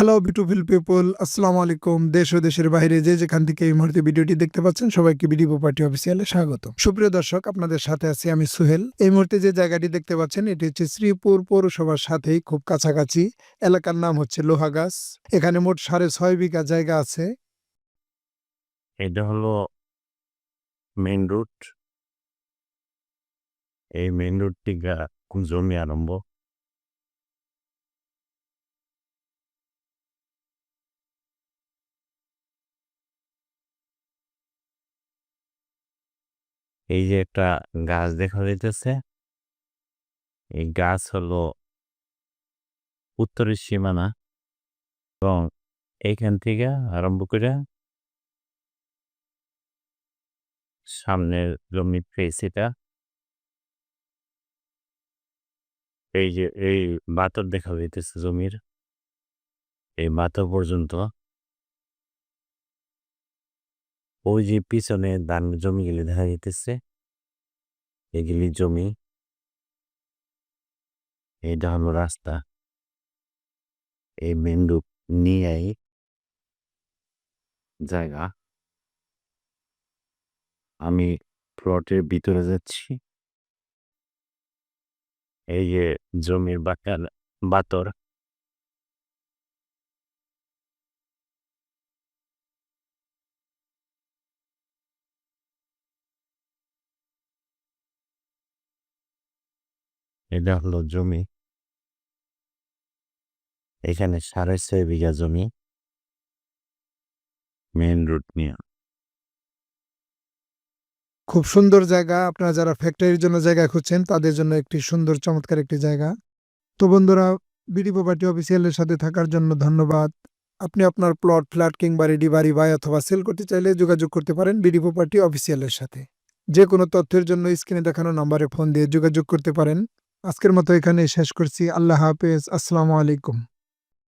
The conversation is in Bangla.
হ্যালো বিউটিফুল পিপল আসসালামু আলাইকুম দেশ ও দেশের বাইরে যে যেখান থেকে এই মুহূর্তে ভিডিওটি দেখতে পাচ্ছেন, সবাইকে বিডি পার্টি অফিসিয়ালে স্বাগত সুপ্রিয় দর্শক, আপনাদের সাথে আছি আমি সুহেল। এই মুহূর্তে যে জায়গাটি দেখতে পাচ্ছেন, এটি হচ্ছে শ্রীপুর পৌরসভার সাথেই খুব কাছাকাছি। এলাকার নাম হচ্ছে লোহাগাছ। এখানে মোট সাড়ে ছয় বিঘা জায়গা আছে। এটা হলো মেইন রুট। এই মেইন রুট থেকে জমি আরম্ভ। এই যে একটা গাছ দেখা যাইতেছে, এই গাছ হলো উত্তরের সীমানা এবং এইখান থেকে আরম্ভ করে সামনের জমি এটা। এই যে এই বাতর দেখা যাইতেছে জমির, এই বাতর পর্যন্ত ওই যে পিছনে ধান জমিগুলি দেখা যাইতেছে, এগুলি জমি, এইটা হলো রাস্তা। এই মেন নিয়েই জায়গা। আমি প্লটের ভিতরে যাচ্ছি। এই যে জমির বাকার বাতর। এটা হলো জমি। এখানে সাড়ে ছয় বিঘা জমি। মেন রুট নিয়ে। খুব সুন্দর জায়গা। আপনারা যারা ফ্যাক্টরির জন্য জায়গা খুঁজছেন তাদের জন্য একটি সুন্দর চমৎকার একটি জায়গা। তো বন্ধুরা বিডি প্রপার্টি অফিসিয়ালের সাথে থাকার জন্য ধন্যবাদ। আপনি আপনার প্লট ফ্ল্যাট কিংবা রেডি বাড়ি বাই অথবা সেল করতে চাইলে যোগাযোগ করতে পারেন বিডি প্রপার্টি অফিসিয়ালের সাথে। যে কোনো তথ্যের জন্য স্ক্রিনে দেখানো নম্বরে ফোন দিয়ে যোগাযোগ করতে পারেন। আজকের মতো এখানে শেষ করছি। আল্লাহ হাফেজ। আসসালামু আলাইকুম।